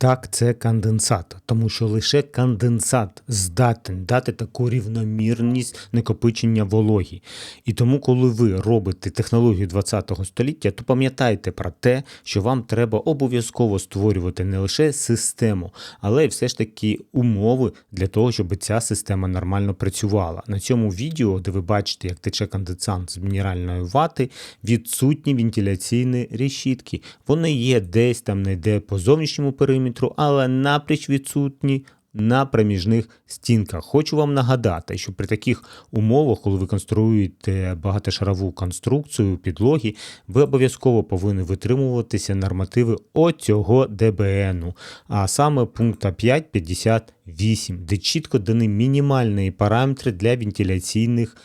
Так, це конденсат, тому що лише конденсат здатен дати таку рівномірність накопичення вологі. І тому, коли ви робите технологію 20 століття, то пам'ятайте про те, що вам треба обов'язково створювати не лише систему, але й все ж таки умови для того, щоб ця система нормально працювала. На цьому відео, де ви бачите, як тече конденсат з мінеральної вати, відсутні вентиляційні решітки. Вони є десь там, не де по зовнішньому периметру, але напряч відсутні на проміжних стінках. Хочу вам нагадати, що при таких умовах, коли ви конструюєте багатошарову конструкцію підлоги, ви обов'язково повинні витримуватися нормативи оцього ДБНу, а саме пункта 5.58, де чітко дані мінімальні параметри для вентиляційних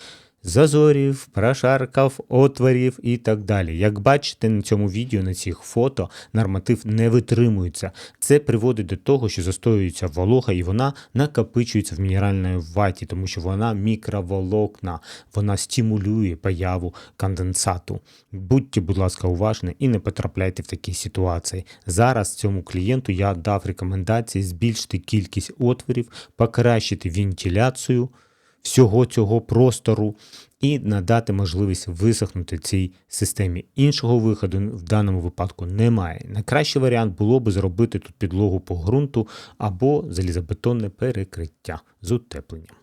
зазорів, прошарків, отворів і так далі. Як бачите на цьому відео, на цих фото, норматив не витримується. Це приводить до того, що застоюється волога і вона накопичується в мінеральній ваті, тому що вона мікроволокна, вона стимулює появу конденсату. Будьте, будь ласка, уважні і не потрапляйте в такі ситуації. Зараз цьому клієнту я дав рекомендації збільшити кількість отворів, покращити вентиляцію всього цього простору і надати можливість висохнути цій системі. Іншого виходу в даному випадку немає. Найкращий варіант було би зробити тут підлогу по ґрунту або залізобетонне перекриття з утепленням.